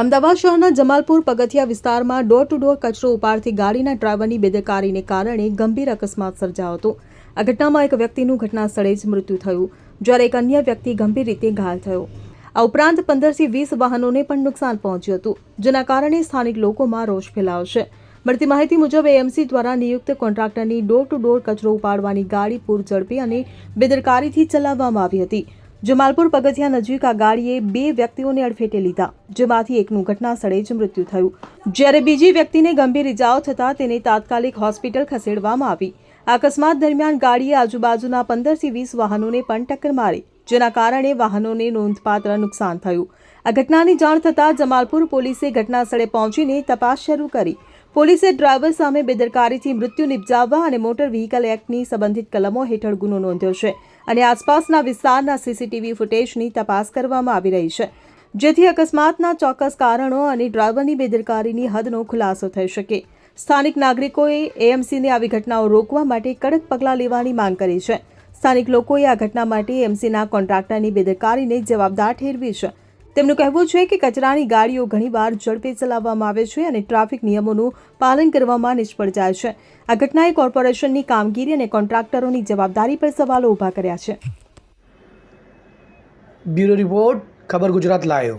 અમદાવાદ શહેરના જમાલપુર પગથિયા વિસ્તારમાં ડોર ટુ ડોર કચરો ઉપાડતી ગાડીના ડ્રાઈવરની બેદરકારીને કારણે ગંભીર અકસ્માત સર્જાયો હતો. આ ઘટનામાં એક વ્યક્તિનું ઘટના સ્થળે જ મૃત્યુ થયું, જ્યારે એક અન્ય વ્યક્તિ ગંભીર રીતે ઘાયલ થયો. આ ઉપરાંત પંદરથી વીસ વાહનોને પણ નુકસાન પહોંચ્યું હતું, જેના કારણે સ્થાનિક લોકોમાં રોષ ફેલાયો છે. મળતી માહિતી મુજબ એએમસી દ્વારા નિયુક્ત કોન્ટ્રાક્ટરની ડોર ટુ ડોર કચરો ઉપાડવાની ગાડી પૂર ઝડપી અને બેદરકારીથી ચલાવવામાં આવી હતી. જમાલપુર પગથિયા નજીક આ ગાડીએ બે વ્યક્તિઓને અડફેટે લીધા, જેમાંથી એકનું ઘટના સ્થળે જ મૃત્યુ થયું. જ્યારે બીજી વ્યક્તિને ગંભીર ઇજાઓ થતાં તેને તાત્કાલિક હોસ્પિટલ ખસેડવામાં આવી. અકસ્માત દરમિયાન ગાડીએ આજુબાજુના પંદરથી વીસ વાહનોને પણ ટક્કર મારી, જેના કારણે વાહનોને નોંધપાત્ર નુકસાન થયું. આ ઘટનાની જાણ થતાં જમાલપુર પોલીસે ઘટના સ્થળે પહોંચીને તપાસ શરૂ કરી. પોલીસે ડ્રાઈવર સામે બેદરકારીથી મૃત્યુ નિપજાવવા અને મોટર વ્હીકલ એક્ટની સંબંધિત કલમો હેઠળ ગુનો નોંધ્યો છે અને આસપાસના વિસ્તારના સીસીટીવી ફૂટેજની તપાસ કરવામાં આવી રહી છે. જેથી અકસ્માતના ચોક્કસ કારણો અને ડ્રાઈવરની બેદરકારીની હદનો ખુલાસો થઈ શકે. સ્થાનિક નાગરિકોએ એએમસીને આવી ઘટનાઓ રોકવા માટે કડક પગલાં લેવાની માંગ કરી છે. સ્થાનિક લોકોએ આ ઘટના માટે એમસીના કોન્ટ્રાક્ટરની બેદરકારીને જવાબદાર ઠેરવી છે. તેમનું કહેવું છે કે કચરાની ગાડીઓ ઘણીવાર ઝડપે ચલાવવામાં આવે છે અને ટ્રાફિક નિયમોનું પાલન કરવામાં નિષ્ફળ જાય છે. આ ઘટનાએ કોર્પોરેશનની કામગીરી અને કોન્ટ્રાક્ટરોની જવાબદારી પર સવાલો ઊભા કર્યા છે. બ્યુરો રિપોર્ટ, ખબર ગુજરાત લાયો